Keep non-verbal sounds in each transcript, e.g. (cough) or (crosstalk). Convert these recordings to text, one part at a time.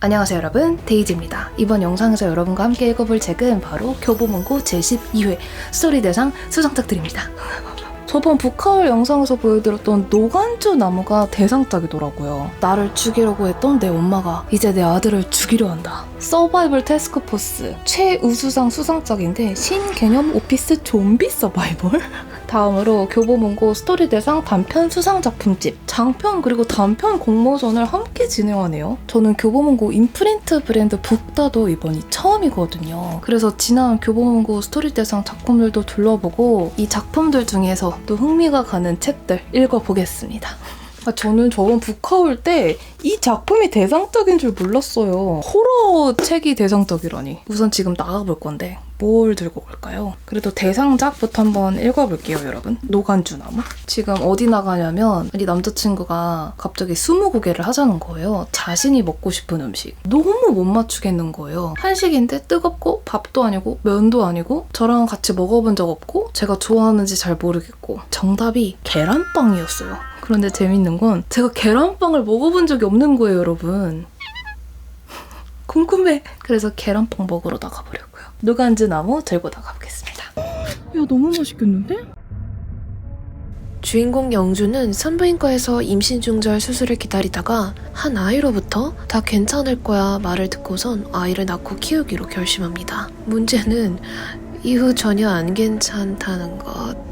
안녕하세요 여러분 데이지입니다. 이번 영상에서 여러분과 함께 읽어볼 책은 바로 교보문고 제12회 스토리 대상 수상작들입니다. (laughs) 저번 북하울 영상에서 보여드렸던 노간주 나무가 대상작이더라고요. 나를 죽이려고 했던 내 엄마가 이제 내 아들을 죽이려 한다. 서바이벌 태스크포스 최우수상 수상작인데 신개념 오피스 좀비 서바이벌? (laughs) 다음으로 교보문고 스토리 대상 단편 수상 작품집 장편 그리고 단편 공모전을 함께 진행하네요. 저는 교보문고 인프린트 브랜드 북다도 이번이 처음이거든요. 그래서 지난 교보문고 스토리 대상 작품들도 둘러보고 이 작품들 중에서 또 흥미가 가는 책들 읽어보겠습니다. (laughs) 아, 저는 저번 북카올 때 이 작품이 대상적인 줄 몰랐어요. 호러 책이 대상적이라니. 우선 지금 나가볼 건데 뭘 들고 올까요? 그래도 대상작부터 한번 읽어볼게요, 여러분. 노간주나무. 지금 어디 나가냐면 우리 남자친구가 갑자기 스무고개를 하자는 거예요. 자신이 먹고 싶은 음식. 너무 못 맞추겠는 거예요. 한식인데 뜨겁고 밥도 아니고 면도 아니고 저랑 같이 먹어본 적 없고 제가 좋아하는지 잘 모르겠고 정답이 계란빵이었어요. 그런데 재밌는 건 제가 계란빵을 먹어본 적이 없는 거예요, 여러분. (laughs) 궁금해. 그래서 계란빵 먹으러 나가보려 누간즈 나무 들고 나가보겠습니다. 야, 너무 맛있겠는데? 주인공 영주는 산부인과에서 임신 중절 수술을 기다리다가 한 아이로부터 다 괜찮을 거야 말을 듣고선 아이를 낳고 키우기로 결심합니다. 문제는 이후 전혀 안 괜찮다는 것.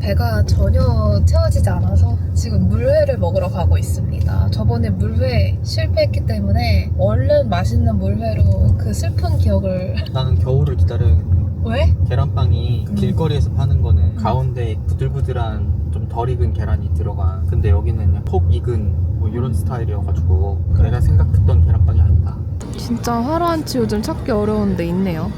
배가 전혀 채워지지 않아서 지금 물회를 먹으러 가고 있습니다. 저번에 물회 실패했기 때문에 얼른 맛있는 물회로 그 슬픈 기억을. (laughs) 나는 겨울을 기다려야겠네. 왜? 계란빵이 음. 길거리에서 파는 거는 가운데 부들부들한 좀 덜 익은 계란이 들어가. 근데 여기는 폭 익은 뭐 이런 스타일이어가지고 내가 생각했던 계란빵이 아니다. 진짜 하루한치 요즘 찾기 어려운데 있네요.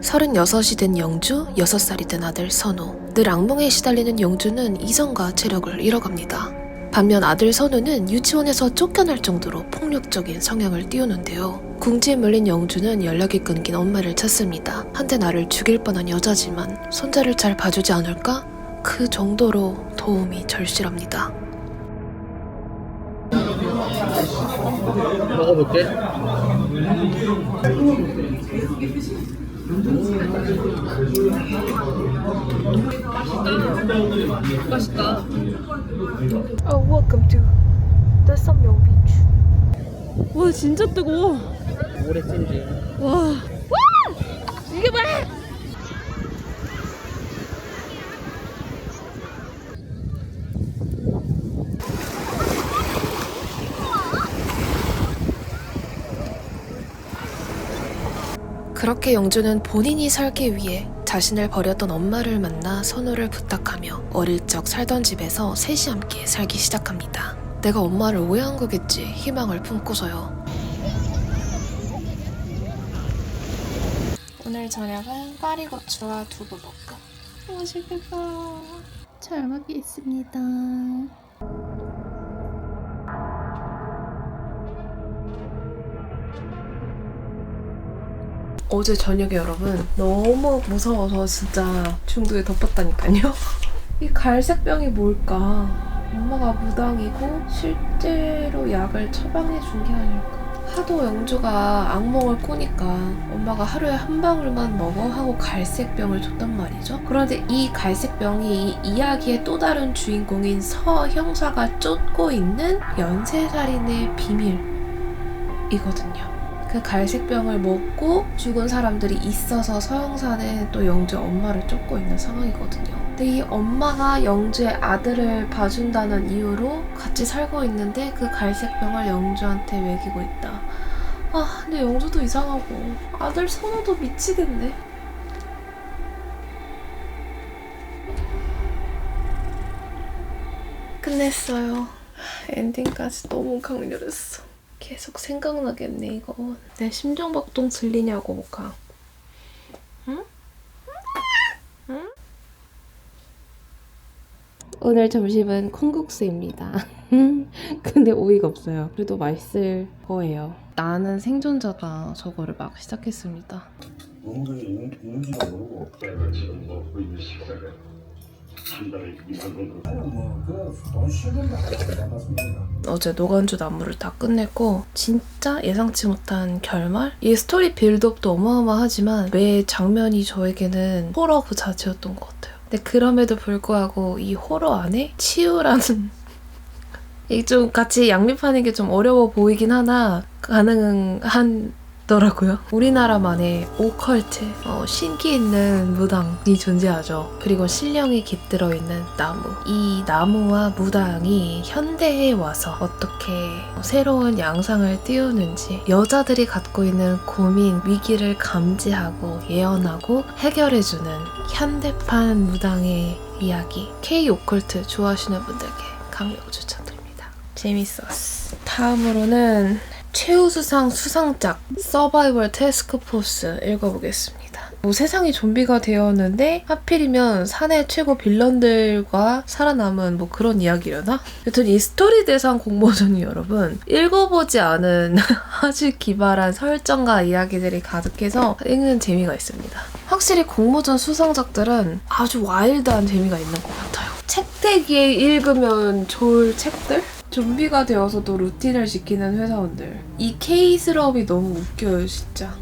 36이 된 영주, 6살이 된 아들 선우. 늘 악몽에 시달리는 영주는 이성과 체력을 잃어갑니다. 반면 아들 선우는 유치원에서 쫓겨날 정도로 폭력적인 성향을 띄우는데요. 궁지에 물린 영주는 연락이 끊긴 엄마를 찾습니다. 한때 나를 죽일 뻔한 여자지만 손자를 잘 봐주지 않을까? 그 정도로 도움이 절실합니다. 먹어볼게. Oh, welcome to the Samyong Beach. 와, 진짜 뜨거워. 오래 찜지. 와. 이게 뭐야? 그렇게 영주는 본인이 살기 위해 자신을 버렸던 엄마를 만나 선우를 부탁하며 어릴 적 살던 집에서 셋이 함께 살기 시작합니다. 내가 엄마를 오해한 거겠지 희망을 품고서요. 오늘 저녁은 파리고추와 두부볶음. 맛있겠다. 잘 먹겠습니다. 어제 저녁에 여러분 너무 무서워서 진짜 중도에 덮었다니까요. (laughs) 이 갈색병이 뭘까? 엄마가 무당이고 실제로 약을 처방해 준 게 아닐까? 하도 영주가 악몽을 꾸니까 엄마가 하루에 한 방울만 먹어 하고 갈색병을 줬단 말이죠. 그런데 이 갈색병이 이 이야기의 또 다른 주인공인 서 형사가 쫓고 있는 연쇄살인의 비밀이거든요. 그 갈색병을 먹고 죽은 사람들이 있어서 서영사는 또 영주 엄마를 쫓고 있는 상황이거든요. 근데 이 엄마가 영주의 아들을 봐준다는 이유로 같이 살고 있는데 그 갈색병을 영주한테 먹이고 있다. 아, 근데 영주도 이상하고 아들 선호도 미치겠네. 끝냈어요. 엔딩까지 너무 강렬했어. 계속 생각나겠네 이거. 내 심장박동 들리냐고 목강 응? 응? 오늘 점심은 콩국수입니다. (laughs) 근데 오이가 없어요. 그래도 맛있을 거예요. 나는 생존자가 저거를 막 시작했습니다. 의무들이 있는- 있는지도 모르고 내가 지금 먹고 있는 시간에 한 달에 2만 원으로 나는 뭐그돈 실금도 안 받습니다. 어제 노간주 나무를 다 끝냈고 진짜 예상치 못한 결말? 이 스토리 빌드업도 어마어마하지만 매 장면이 저에게는 호러 그 자체였던 것 같아요. 근데 그럼에도 불구하고 이 호러 안에 치유라는 (laughs) 이게 좀 같이 양립하는 게 좀 어려워 보이긴 하나 가능한 더라고요. 우리나라만의 오컬트, 어, 신기 있는 무당이 존재하죠. 그리고 신령이 깃들어 있는 나무. 이 나무와 무당이 현대에 와서 어떻게 새로운 양상을 띄우는지 여자들이 갖고 있는 고민, 위기를 감지하고 예언하고 해결해주는 현대판 무당의 이야기. K 오컬트 좋아하시는 분들께 강력 추천드립니다. 재밌었어. 다음으로는 최우수상 수상작 서바이벌 테스크포스 읽어보겠습니다. 뭐 세상이 좀비가 되었는데 하필이면 사내 최고 빌런들과 살아남은 뭐 그런 이야기려나? 여튼 이 스토리 대상 공모전이 (laughs) 여러분 읽어보지 않은 (laughs) 아주 기발한 설정과 이야기들이 가득해서 읽는 재미가 있습니다. 확실히 공모전 수상작들은 아주 와일드한 재미가 있는 것 같아요. 책대기에 읽으면 좋을 책들? 좀비가 되어서도 루틴을 지키는 회사원들. 이 케이스럽이 너무 웃겨요, 진짜.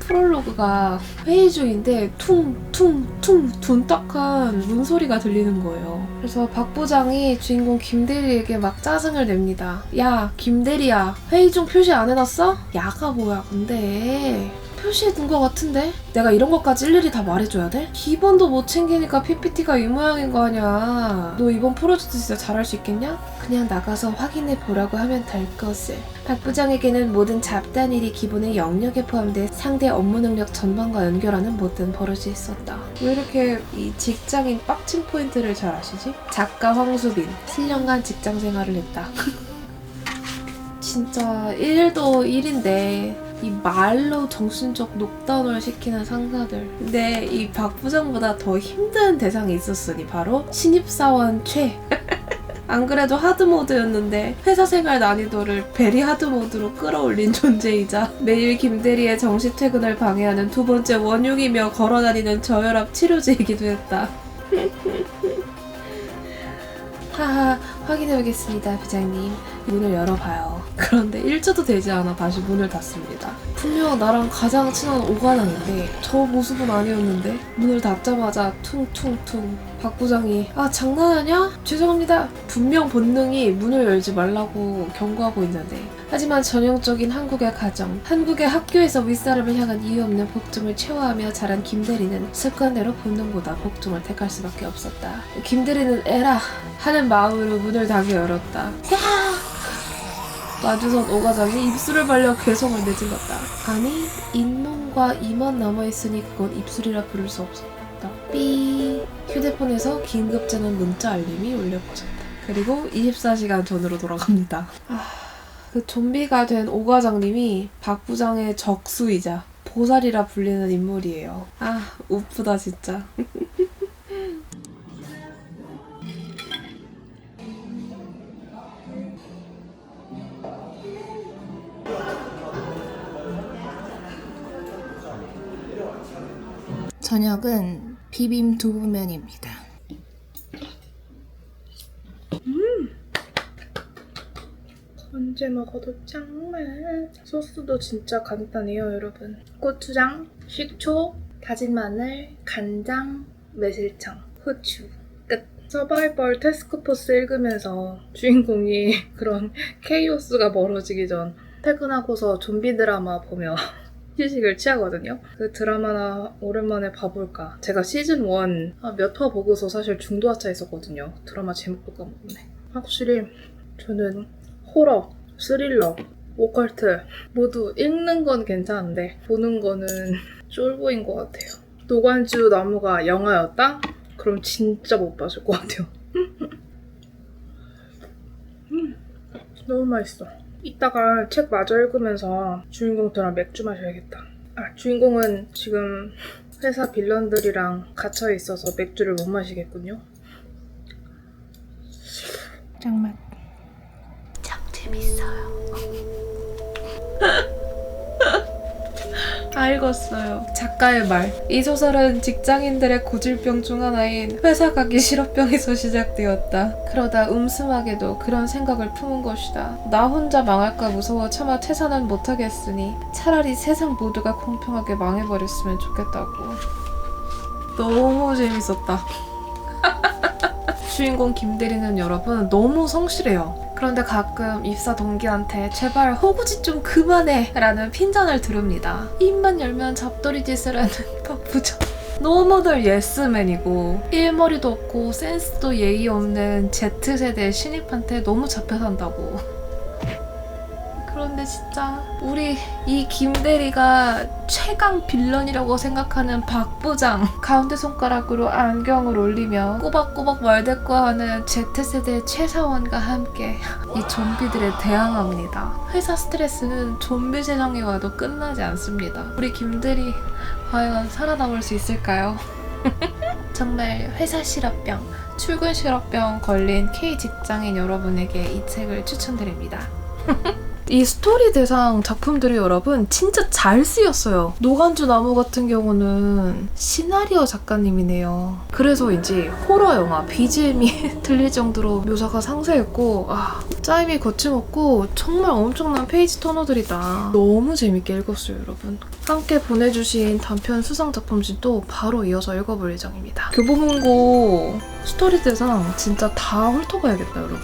프롤로그가 회의 중인데 퉁퉁퉁 둔떡한 문소리가 들리는 거예요. 그래서 박 부장이 주인공 김대리에게 막 짜증을 냅니다. 야, 김대리야, 회의 중 표시 안 해놨어? 야가 뭐야, 근데. 표시해둔 것 같은데? 내가 이런 것까지 일일이 다 말해줘야 돼? 기본도 못 챙기니까 PPT가 이 모양인 거 아니야. 너 이번 프로젝트 진짜 잘할 수 있겠냐? 그냥 나가서 확인해 보라고 하면 될 것을. 박 부장에게는 모든 잡다한 일이 기본의 영역에 포함돼 상대 업무 능력 전반과 연결하는 모든 버릇이 있었다. 왜 이렇게 이 직장인 빡친 포인트를 잘 아시지? 작가 황수빈, 7년간 직장 생활을 했다. (laughs) 진짜 일도 일인데 이 말로 정신적 녹다운을 시키는 상사들. 근데 이 박 부장보다 더 힘든 대상이 있었으니 바로 신입사원 최. (laughs) 안 그래도 하드모드였는데 회사 생활 난이도를 베리 하드모드로 끌어올린 존재이자 매일 김대리의 정시 퇴근을 방해하는 두 번째 원흉이며 걸어다니는 저혈압 치료제이기도 했다. (laughs) 하하, 확인해보겠습니다, 부장님. 문을 열어봐요. 그런데 1초도 되지 않아 다시 문을 닫습니다. 분명 나랑 가장 친한 오가당인데 저 모습은 아니었는데 문을 닫자마자 퉁퉁퉁 박 부장이 아 장난하냐? 죄송합니다. 분명 본능이 문을 열지 말라고 경고하고 있는데 하지만 전형적인 한국의 가정, 한국의 학교에서 윗사람을 향한 이유 없는 복종을 체화하며 자란 김대리는 습관대로 본능보다 복종을 택할 수밖에 없었다. 김대리는 에라 하는 마음으로 문을 당겨 열었다. 야! 마주선 오과장이 입술을 벌려 괴성을 내질렀다. 아니, 잇몸과 이만 남아있으니 그건 입술이라 부를 수 없었다. 삐. 휴대폰에서 긴급 전원 문자 알림이 울려 퍼졌다. 그리고 24시간 전으로 돌아갑니다. 아, 그 좀비가 된 오과장님이 박 부장의 적수이자 보살이라 불리는 인물이에요. 아, 우프다 진짜. 저녁은 비빔 두부면입니다. 언제 먹어도 짱만. 소스도 진짜 간단해요, 여러분. 고추장, 식초, 다진 마늘, 간장, 매실청, 후추. 끝. 서바이벌 테스크포스 읽으면서 주인공이 (laughs) 그런 케이오스가 멀어지기 전 퇴근하고서 좀비 드라마 보며 휴식을 취하거든요. 그 드라마나 오랜만에 봐볼까. 제가 시즌 1몇화 보고서 사실 중도하차 했었거든요. 드라마 제목도 까먹었네. 확실히 저는 호러, 스릴러, 오컬트 모두 읽는 건 괜찮은데 보는 거는 (laughs) 쫄보인 것 같아요. 노관주 나무가 영화였다? 그럼 진짜 못 봤을 것 같아요. (laughs) 음, 너무 맛있어. 이따가 책 마저 읽으면서 주인공들랑 맥주 마셔야겠다. 아, 주인공은 지금 회사 빌런들이랑 갇혀 있어서 맥주를 못 마시겠군요. 짱맛. 참 재밌어요. (laughs) 다 읽었어요. 작가의 말. 이 소설은 직장인들의 고질병 중 하나인 회사 가기 싫어병에서 시작되었다. 그러다 음슴하게도 그런 생각을 품은 것이다. 나 혼자 망할까 무서워 차마 퇴사는 못하겠으니 차라리 세상 모두가 공평하게 망해버렸으면 좋겠다고. 너무 재밌었다. (laughs) 주인공 김대리는 여러분 너무 성실해요. 그런데 가끔 입사 동기한테 제발 호구짓 좀 그만해 라는 핀잔을 들읍니다. 입만 열면 잡돌이 짓을 하는 (laughs) 박부장. 너무들 예스맨이고 일머리도 없고 센스도 예의 없는 Z세대 신입한테 너무 잡혀 산다고. 그런데 진짜 우리 이 김대리가 최강 빌런이라고 생각하는 박 부장 가운데 손가락으로 안경을 올리며 꼬박꼬박 말대꾸하는 Z세대 최사원과 함께 이 좀비들에 대항합니다. 회사 스트레스는 좀비 세상에 와도 끝나지 않습니다. 우리 김대리 과연 살아남을 수 있을까요? (laughs) 정말 회사 실업병, 출근 실업병 걸린 K 직장인 여러분에게 이 책을 추천드립니다. (laughs) 이 스토리 대상 작품들이 여러분 진짜 잘 쓰였어요. 노간주 나무 같은 경우는 시나리오 작가님이네요. 그래서인지 호러 영화 BGM이 (laughs) 들릴 정도로 묘사가 상세했고 아 짜임이 거침없고 정말 엄청난 페이지 터너들이다. 너무 재밌게 읽었어요, 여러분. 함께 보내주신 단편 수상 작품진도 바로 이어서 읽어볼 예정입니다. 교보문고 스토리 대상 진짜 다 훑어봐야겠다, 여러분.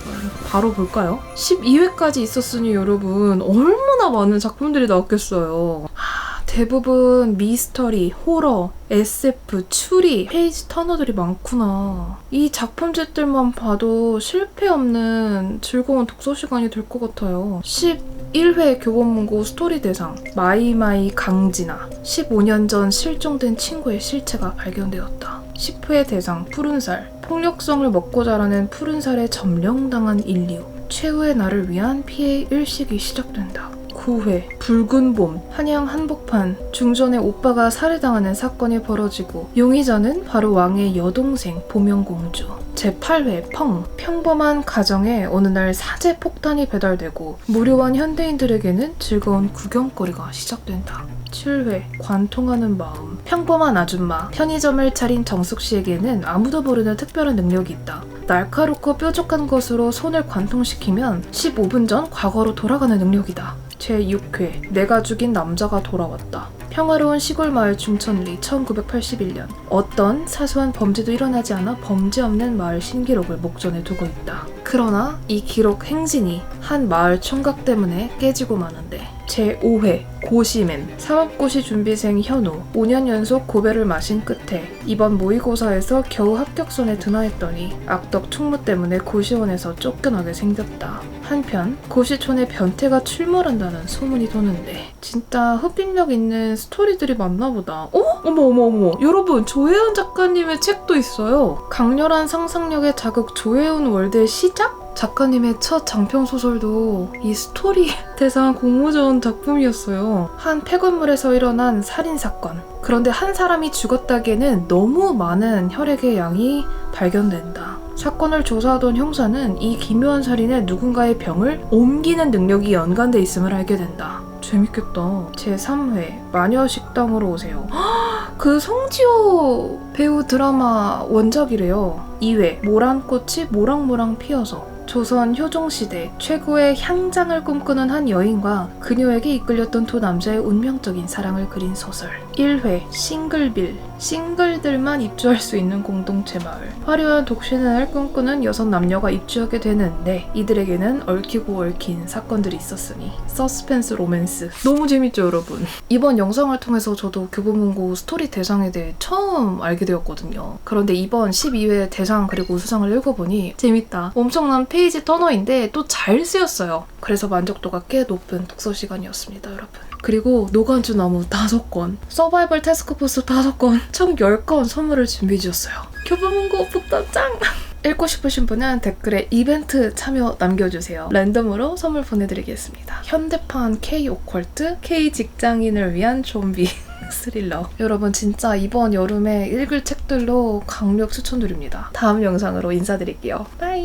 바로 볼까요? 12회까지 있었으니 여러분 얼마나 많은 작품들이 나왔겠어요. 하, 대부분 미스터리, 호러, SF, 추리, 페이지 터너들이 많구나. 이 작품집들만 봐도 실패 없는 즐거운 독서 시간이 될 것 같아요. 11회 교보문고 스토리 대상 마이마이 강진아 15년 전 실종된 친구의 실체가 발견되었다. 10회 대상 푸른살 폭력성을 먹고 자라는 푸른살에 점령당한 인류 최후의 나를 위한 피해 일식이 시작된다. 9회 붉은 봄 한양 한복판 중전에 오빠가 살해당하는 사건이 벌어지고 용의자는 바로 왕의 여동생 보명공주 제8회 펑 평범한 가정에 어느 날 사제 폭탄이 배달되고 무료한 현대인들에게는 즐거운 구경거리가 시작된다. 7회 관통하는 마음. 평범한 아줌마 편의점을 차린 정숙 씨에게는 아무도 모르는 특별한 능력이 있다. 날카롭고 뾰족한 것으로 손을 관통시키면 15분 전 과거로 돌아가는 능력이다 제6회 내가 죽인 남자가 돌아왔다. 평화로운 시골 마을 중천리 1981년 어떤 사소한 범죄도 일어나지 않아 범죄 없는 마을 신기록을 목전에 두고 있다. 그러나 이 기록 행진이 한 마을 총각 때문에 깨지고 마는데 제5회 고시맨 사법고시 준비생 현우 5년 연속 고배를 마신 끝에 이번 모의고사에서 겨우 합격선에 드나했더니 악덕 충무 때문에 고시원에서 쫓겨나게 생겼다. 한편 고시촌에 변태가 출몰한다는 소문이 도는데 진짜 흡입력 있는 스토리들이 많나 보다. 어? 어머 어머 어머 여러분 조혜은 작가님의 책도 있어요. 강렬한 상상력에 자극 조혜은 월드의 시작? 작가님의 첫 장편 소설도 이 스토리 (laughs) 대상 공모전 작품이었어요. 한 폐건물에서 일어난 살인 사건. 그런데 한 사람이 죽었다기에는 너무 많은 혈액의 양이 발견된다. 사건을 조사하던 형사는 이 기묘한 살인에 누군가의 병을 옮기는 능력이 연관돼 있음을 알게 된다. 재밌겠다. 제3회 마녀 식당으로 오세요. (gasps) 그 송지효 배우 드라마 원작이래요. 2회 모란꽃이 모랑모랑 피어서 조선 효종시대 최고의 향장을 꿈꾸는 한 여인과 그녀에게 이끌렸던 두 남자의 운명적인 사랑을 그린 소설 1회 싱글빌. 싱글들만 입주할 수 있는 공동체 마을. 화려한 독신을 꿈꾸는 여섯 남녀가 입주하게 되는데 이들에게는 얽히고 얽힌 사건들이 있었으니 서스펜스 로맨스. 너무 재밌죠 여러분? 이번 영상을 통해서 저도 교보문고 스토리 대상에 대해 처음 알게 되었거든요. 그런데 이번 12회 대상 그리고 우수상을 읽어보니 재밌다. 엄청난 페이지 터너인데 또 잘 쓰였어요. 그래서 만족도가 꽤 높은 독서 시간이었습니다 여러분 그리고 노간주 나무 5권, 서바이벌 태스크포스 5권, 총 10건 선물을 준비해 주셨어요. 교보문고 북단 짱! (laughs) 읽고 싶으신 분은 댓글에 이벤트 참여 남겨주세요. 랜덤으로 선물 보내드리겠습니다. 현대판 K 오컬트, K 직장인을 위한 좀비 (laughs) 스릴러. 여러분 진짜 이번 여름에 읽을 책들로 강력 추천드립니다. 다음 영상으로 인사드릴게요. 바이!